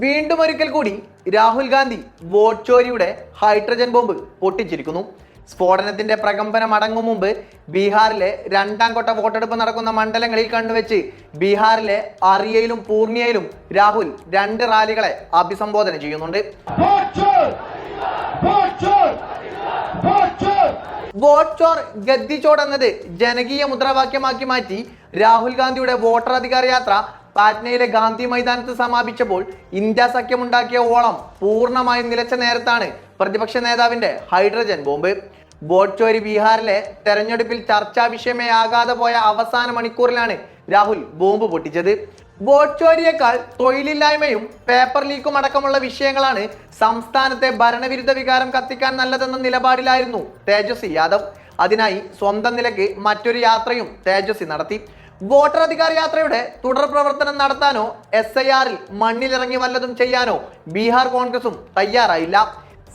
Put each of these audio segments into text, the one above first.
വീണ്ടും ഒരിക്കൽ കൂടി രാഹുൽ ഗാന്ധി വോട്ട് ചോരിയുടെ ഹൈഡ്രജൻ ബോംബ് പൊട്ടിച്ചിരിക്കുന്നു. സ്ഫോടനത്തിന്റെ പ്രകമ്പനം അടങ്ങും മുമ്പ് ബീഹാറിലെ രണ്ടാം കൊട്ട വോട്ടെടുപ്പ് നടക്കുന്ന മണ്ഡലങ്ങളിൽ കണ്ടുവച്ച് ബീഹാറിലെ അറിയയിലും പൂർണിയയിലും രാഹുൽ രണ്ട് റാലികളെ അഭിസംബോധന ചെയ്യുന്നുണ്ട്! വോട്ട് ചോർ! ഗദ്ദി ചോർ! എന്നത് ജനകീയ മുദ്രാവാക്യമാക്കി മാറ്റി രാഹുൽ ഗാന്ധിയുടെ വോട്ടർ അധികാര യാത്ര പാറ്റ്നയിലെ ഗാന്ധി മൈതാനത്ത് സമാപിച്ചപ്പോൾ ഇന്ത്യ സഖ്യമുണ്ടാക്കിയ ഓളം പൂർണമായും നിലച്ച നേരത്താണ് പ്രതിപക്ഷ നേതാവിന്റെ ഹൈഡ്രജൻ ബോംബ്. ബോട്ട്ചോരി ബീഹാറിലെ തെരഞ്ഞെടുപ്പിൽ ചർച്ചാ വിഷയമേ ആകാതെ പോയ അവസാന മണിക്കൂറിലാണ് രാഹുൽ ബോംബ് പൊട്ടിച്ചത്. ബോട്ട്ചോരിയേക്കാൾ തൊഴിലില്ലായ്മയും പേപ്പർ ലീക്കും അടക്കമുള്ള വിഷയങ്ങളാണ് സംസ്ഥാനത്തെ ഭരണവിരുദ്ധ വികാരം കത്തിക്കാൻ നല്ലതെന്ന നിലപാടിലായിരുന്നു തേജസ്വി യാദവ്. അതിനായി സ്വന്തം നിലയ്ക്ക് മറ്റൊരു യാത്രയും തേജസ്വി നടത്തി. വോട്ടർ അധികാര യാത്രയുടെ തുടർ പ്രവർത്തനം നടത്താനോ എസ് ഐ ആറിൽ മണ്ണിലിറങ്ങി വല്ലതും ചെയ്യാനോ ബീഹാർ കോൺഗ്രസും തയ്യാറായില്ല.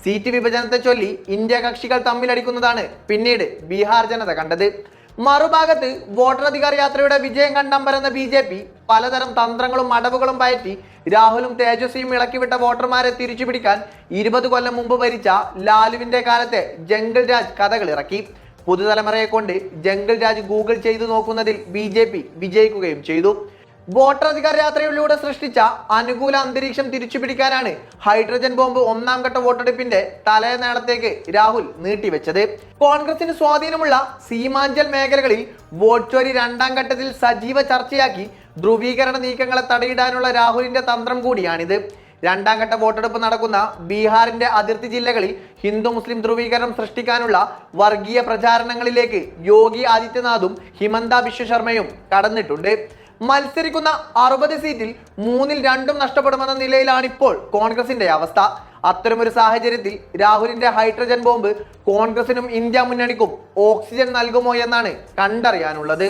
സീറ്റ് വിഭജനത്തെ ചൊല്ലി ഇന്ത്യ കക്ഷികൾ തമ്മിലടിക്കുന്നതാണ് പിന്നീട് ബീഹാർ ജനത കണ്ടത്. മറുഭാഗത്ത് വോട്ടർ അധികാര യാത്രയുടെ വിജയം കണ്ടമ്പരെന്ന ബി ജെ പി പലതരം തന്ത്രങ്ങളും അടവുകളും പയറ്റി രാഹുലും തേജസ്വിയും ഇളക്കിവിട്ട വോട്ടർമാരെ തിരിച്ചുപിടിക്കാൻ ഇരുപത് കൊല്ലം മുമ്പ് ഭരിച്ച ലാലുവിന്റെ കാലത്തെ ജംഗിൾ രാജ് കഥകൾ ഇറക്കി. പുതുതലമുറയെ കൊണ്ട് ജംഗിൾ രാജ് ഗൂഗിൾ ചെയ്തു നോക്കുന്നതിൽ ബി ജെ പി വിജയിക്കുകയും ചെയ്തു. വോട്ടർ അധികാര യാത്രയിലൂടെ സൃഷ്ടിച്ച അനുകൂല അന്തരീക്ഷം തിരിച്ചുപിടിക്കാനാണ് ഹൈഡ്രജൻ ബോംബ് ഒന്നാം ഘട്ട വോട്ടെടുപ്പിന്റെ തലേനേടത്തേക്ക് രാഹുൽ നീട്ടിവെച്ചത്. കോൺഗ്രസിന് സ്വാധീനമുള്ള സീമാഞ്ചൽ മേഖലകളിൽ വോട്ട് ചോരി രണ്ടാം ഘട്ടത്തിൽ സജീവ ചർച്ചയാക്കി ധ്രുവീകരണ നീക്കങ്ങളെ തടയിടാനുള്ള രാഹുലിന്റെ തന്ത്രം കൂടിയാണിത്. രണ്ടാം ഘട്ട വോട്ടെടുപ്പ് നടക്കുന്ന ബീഹാറിന്റെ അതിർത്തി ജില്ലകളിൽ ഹിന്ദു മുസ്ലിം ധ്രുവീകരണം സൃഷ്ടിക്കാനുള്ള വർഗീയ പ്രചാരണങ്ങളിലേക്ക് യോഗി ആദിത്യനാഥും ഹിമന്ത ബിശ്വ ശർമ്മയും കടന്നിട്ടുണ്ട്. മത്സരിക്കുന്ന അറുപത് സീറ്റിൽ മൂന്നിൽ രണ്ടും നഷ്ടപ്പെടുമെന്ന നിലയിലാണ് ഇപ്പോൾ കോൺഗ്രസിന്റെ അവസ്ഥ. അത്തരമൊരു സാഹചര്യത്തിൽ രാഹുലിന്റെ ഹൈഡ്രജൻ ബോംബ് കോൺഗ്രസിനും ഇന്ത്യ മുന്നണിക്കും ഓക്സിജൻ നൽകുമോ എന്നാണ് കണ്ടറിയാനുള്ളത്.